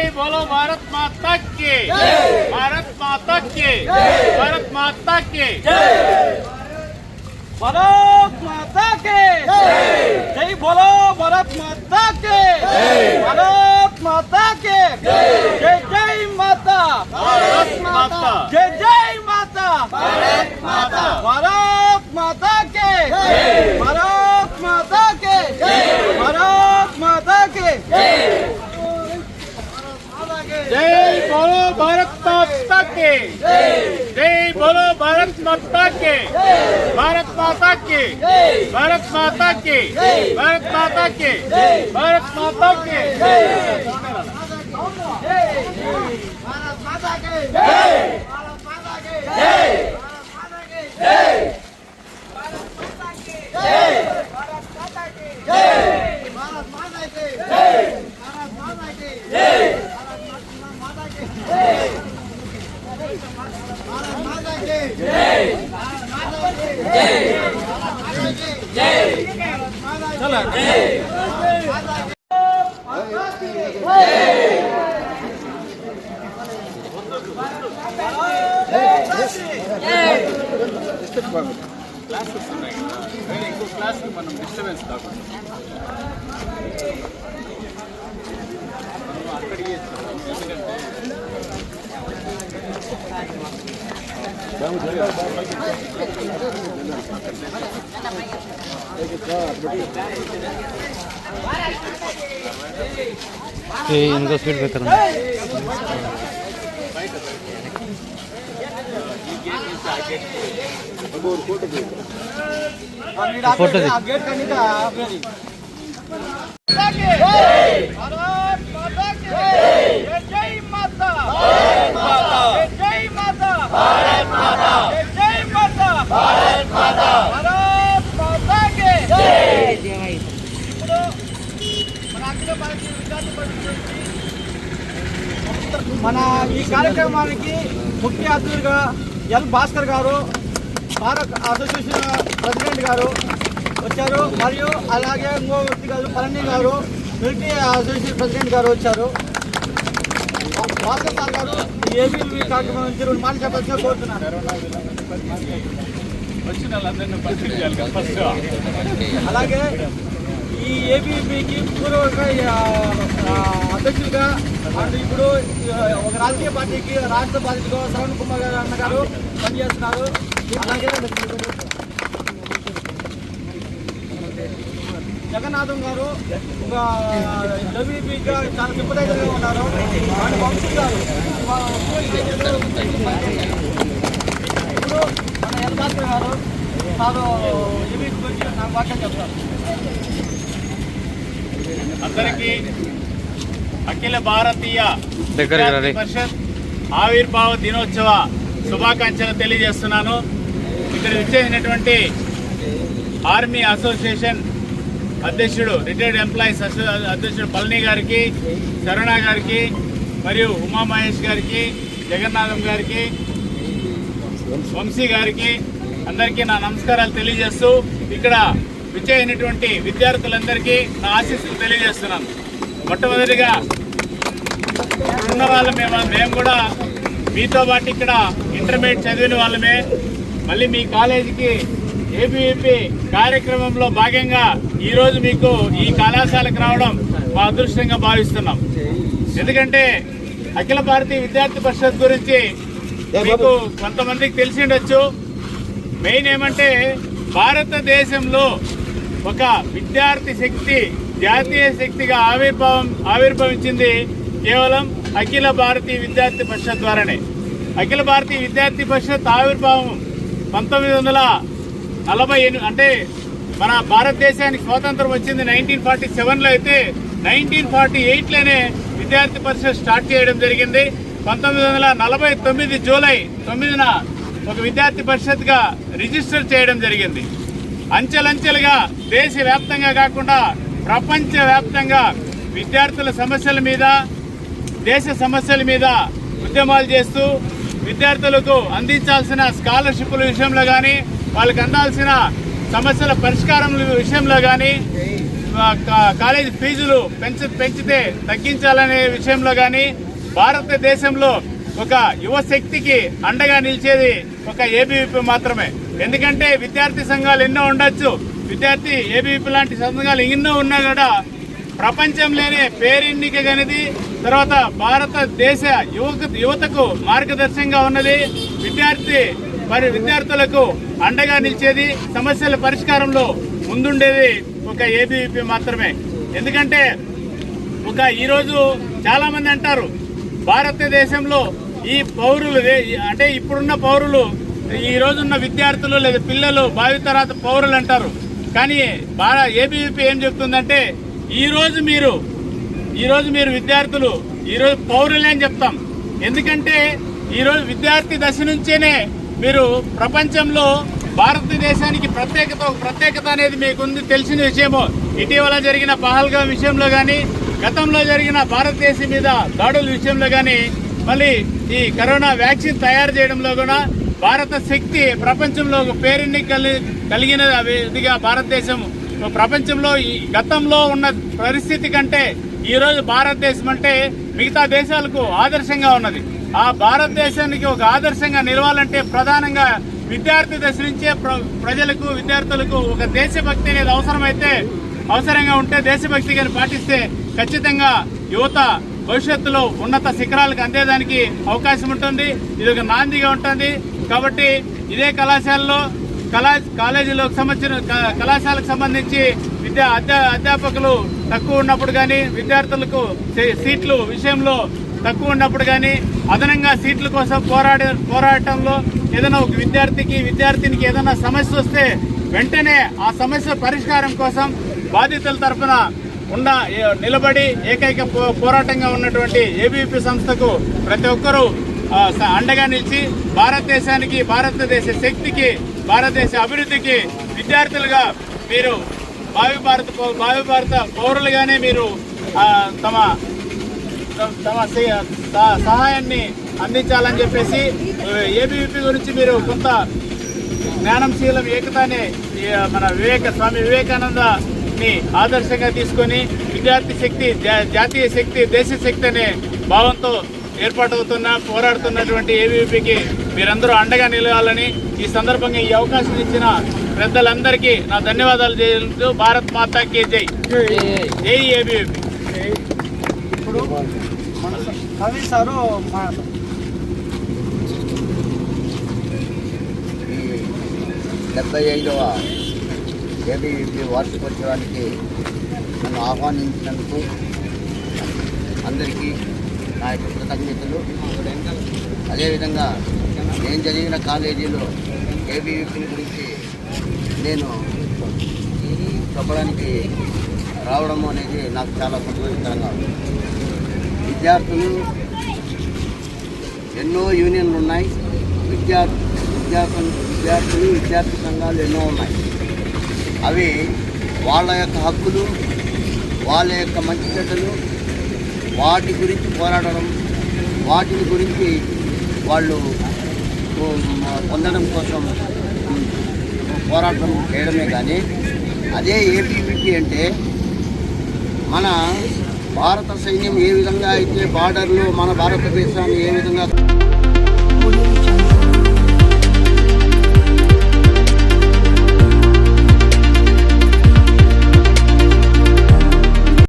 जय बोलो भारत माता के। भारत माता के। भारत माता के। भारत माता के। जय। बोलो भारत माता के। भारत माता के। जय। जय माता। भारत माता। जय जय माता। भारत माता। भारत माता के। भारत జై బోలో భారత్ మాతా కి జై బోలో భారత్ మాతా కి భారత్ మాతా కి భారత్ మాతా కి భారత్ మాతా కి భారత్ మాతా కి క్లాసెస్ ఉన్నాయి కదా వేరే ఇంకో క్లాస్కి మనం డిస్టర్బెన్స్ కాకుండా మనం అక్కడికి ఇస్తాం. ये इनको स्पीड पे करना फ़ोटो देख। మన ఈ కార్యక్రమానికి ముఖ్య అతిథులుగా ఎల్ భాస్కర్ గారు భారత్ అసోసియేషన్ ప్రెసిడెంట్ గారు వచ్చారు మరియు అలాగే ఇంకో వ్యక్తి గారు పళని గారు మిలిటరీ అసోసియేషన్ ప్రెసిడెంట్ గారు వచ్చారు. భాస్కర్ సార్ గారు ఏబీవీ కార్యక్రమం నుంచి రెండు మాటలు చెప్పాల్సిన కోరుతున్నాను. అలాగే ఈ ఏబీపీకి పూర్వక అధ్యక్షులుగా అండ్ ఇప్పుడు ఒక రాజకీయ పార్టీకి రాష్ట్ర బాధ్యతగా శ్రవణ్ కుమార్ గారు అన్న గారు పనిచేస్తున్నారు. అలాగే జగన్నాథం గారు ఒక డబ్ల్యూపీగా చాలా విపరీతంగా ఉన్నారు. అండ్ వంశీ గారు ఇప్పుడు మన ఎల్ గారు తాను ఏబీపీ గురించి నాకు వాక్యం చెప్తారు. అందరికీ అఖిల భారతీయ పరిషత్ ఆవిర్భావ దినోత్సవ శుభాకాంక్షలు తెలియజేస్తున్నాను. ఇక్కడ విచ్చేసినటువంటి ఆర్మీ అసోసియేషన్ అధ్యక్షుడు రిటైర్డ్ ఎంప్లాయీస్ అధ్యక్షుడు పళని గారికి శరణ గారికి మరియు ఉమా మహేష్ గారికి జగన్నాథం గారికి వంశీ గారికి అందరికీ నా నమస్కారాలు తెలియజేస్తూ ఇక్కడ విచ్చేసినటువంటి విద్యార్థులందరికీ నా ఆశీస్సులు తెలియజేస్తున్నాను. మొట్టమొదటిగా ఉన్న వాళ్ళ మేము మేము కూడా మీతో పాటు ఇక్కడ ఇంటర్మీడియట్ చదివిన వాళ్ళమే. మళ్ళీ మీ కాలేజీకి ఏబీవీపీ కార్యక్రమంలో భాగంగా ఈరోజు మీకు ఈ కళాశాలకు రావడం మా అదృష్టంగా భావిస్తున్నాం. ఎందుకంటే అఖిల భారతీయ విద్యార్థి పరిషత్ గురించి మీకు కొంతమందికి తెలిసి ఉండొచ్చు. మెయిన్ ఏమంటే భారతదేశంలో ఒక విద్యార్థి శక్తి జాతీయ శక్తిగా ఆవిర్భావం ఆవిర్భవించింది కేవలం అఖిల భారతీయ విద్యార్థి పరిషత్ ద్వారానే. అఖిల భారతీయ విద్యార్థి పరిషత్ ఆవిర్భావం పంతొమ్మిది వందల నలభై అంటే మన భారతదేశానికి స్వాతంత్రం వచ్చింది నైన్టీన్ ఫార్టీ సెవెన్లో అయితే నైన్టీన్ ఫార్టీ ఎయిట్లోనే విద్యార్థి పరిషత్ స్టార్ట్ చేయడం జరిగింది. పంతొమ్మిది వందల నలభై తొమ్మిది జూలై తొమ్మిదిన ఒక విద్యార్థి పరిషత్గా రిజిస్టర్ చేయడం జరిగింది. అంచెలంచెలుగా దేశవ్యాప్తంగా కాకుండా ప్రపంచవ్యాప్తంగా విద్యార్థుల సమస్యల మీద దేశ సమస్యల మీద ఉద్యమాలు చేస్తూ విద్యార్థులకు అందించాల్సిన స్కాలర్షిప్ల విషయంలో కానీ వాళ్ళకి అందాల్సిన సమస్యల పరిష్కారం విషయంలో కానీ కాలేజీ ఫీజులు పెంచ పెంచితే తగ్గించాలనే విషయంలో కానీ భారతదేశంలో ఒక యువశక్తికి అండగా నిలిచేది ఒక ఏబీవీపీ మాత్రమే. ఎందుకంటే విద్యార్థి సంఘాలు ఎన్నో ఉండొచ్చు విద్యార్థి ఏబీపీ లాంటి సందర్భాలు ఎన్నో ఉన్నా కూడా ప్రపంచంలోనే పేరెన్నికగనిది తర్వాత భారతదేశ యువక యువతకు మార్గదర్శకంగా ఉన్నది. విద్యార్థి మరి విద్యార్థులకు అండగా నిలిచేది సమస్యల పరిష్కారంలో ముందుండేది ఒక ఏబీవీపీ మాత్రమే. ఎందుకంటే ఒక ఈరోజు చాలామంది అంటారు భారతదేశంలో ఈ పౌరులు అంటే ఇప్పుడున్న పౌరులు ఈ రోజున్న విద్యార్థులు లేదా పిల్లలు భావితరాత పౌరులు అంటారు. కానీ బాగా ఏబీవీపీ ఏం చెప్తుందంటే ఈరోజు మీరు ఈరోజు మీరు విద్యార్థులు ఈరోజు పౌరులే అని చెప్తాం. ఎందుకంటే ఈరోజు విద్యార్థి దశ నుంచేనే మీరు ప్రపంచంలో భారతదేశానికి ప్రత్యేకత ప్రత్యేకత అనేది మీకుంది. తెలిసిన విషయము ఇటీవల జరిగిన పహల్గా విషయంలో కానీ గతంలో జరిగిన భారతదేశం మీద దాడుల విషయంలో కానీ మళ్ళీ ఈ కరోనా వ్యాక్సిన్ తయారు చేయడంలో కూడా భారత శక్తి ప్రపంచంలో ఒక పేరుని కలి కలిగిన ఇదిగా భారతదేశం ప్రపంచంలో ఈ గతంలో ఉన్న పరిస్థితి కంటే ఈరోజు భారతదేశం అంటే మిగతా దేశాలకు ఆదర్శంగా ఉన్నది. ఆ భారతదేశానికి ఒక ఆదర్శంగా నిలవాలంటే ప్రధానంగా విద్యార్థి దశ నుంచే ప్ర- ప్రజలకు విద్యార్థులకు ఒక దేశభక్తి అనేది అవసరమైతే అవసరంగా ఉంటే దేశభక్తి కానీ పాటిస్తే ఖచ్చితంగా యువత భవిష్యత్తులో ఉన్నత శిఖరాలకు అందేదానికి అవకాశం ఉంటుంది. ఇది ఒక నాందిగా ఉంటుంది. కాబట్టి ఇదే కళాశాలలో కళా కాలేజీలకు సంబంధించిన క- కళాశాలకు సంబంధించి విద్యా అధ్యా అధ్యాపకులు తక్కువ ఉన్నప్పుడు కానీ విద్యార్థులకు సీట్లు విషయంలో తక్కువ ఉన్నప్పుడు కానీ అదనంగా సీట్ల కోసం పోరాడే పోరాటంలో ఏదైనా ఒక విద్యార్థికి విద్యార్థినికి ఏదైనా సమస్య వస్తే వెంటనే ఆ సమస్య పరిష్కారం కోసం బాధితుల తరఫున ఉన్న నిలబడి ఏకైక పో- పోరాటంగా ఉన్నటువంటి ఏబీపీ సంస్థకు ప్రతి ఒక్కరూ అండగా నిలిచి భారతదేశానికి భారతదేశ శక్తికి భారతదేశ అభివృద్ధికి విద్యార్థులుగా మీరు భావి భారత పౌ- భావి భారత పౌరులుగానే మీరు తమ తమ- తమ సహాయాన్ని అందించాలని చెప్పేసి ఏబీవీపీ గురించి మీరు కొంత జ్ఞానంశీలం ఏకతానే మన వివేక స్వామి వివేకానందని ఆదర్శంగా తీసుకొని విద్యార్థి శక్తి జా- జాతీయ శక్తి దేశ శక్తి అనే భావంతో ఏర్పాటవుతున్న పోరాడుతున్నటువంటి ఏబీవీపీకి మీరందరూ అండగా నిలవాలని ఈ సందర్భంగా ఈ అవకాశం ఇచ్చిన పెద్దలందరికీ నా ధన్యవాదాలు చేస్తూ భారత్ మాతాకి జై. జై ఏబీవీపీ ఇప్పుడు మన కవి సారు డెబ్బై ఐదవ ఏబీవీపీ వార్షికోత్సవానికి నన్ను ఆహ్వానించినందుకు అందరికీ నా యొక్క కృతజ్ఞతలు అదేవిధంగా నేను చదివిన కాలేజీలో ఏబీవీపీ గురించి నేను చెప్పడానికి రావడం అనేది నాకు చాలా సంతోషకరంగా ఉంది. విద్యార్థులు ఎన్నో యూనియన్లు ఉన్నాయి. విద్యార్థి విద్యార్థులు విద్యార్థులు విద్యార్థి సంఘాలు ఎన్నో ఉన్నాయి. అవి వాళ్ళ యొక్క హక్కులు వాళ్ళ యొక్క మంచి చెడ్డలు వాటి గురించి పోరాడడం వాటిని గురించి వాళ్ళు పొందడం కోసం పోరాటం చేయడమే కానీ అదే ఏపీపీటీ అంటే మన భారత సైన్యం ఏ విధంగా అయితే బార్డర్లో మన భారతదేశాన్ని ఏ విధంగా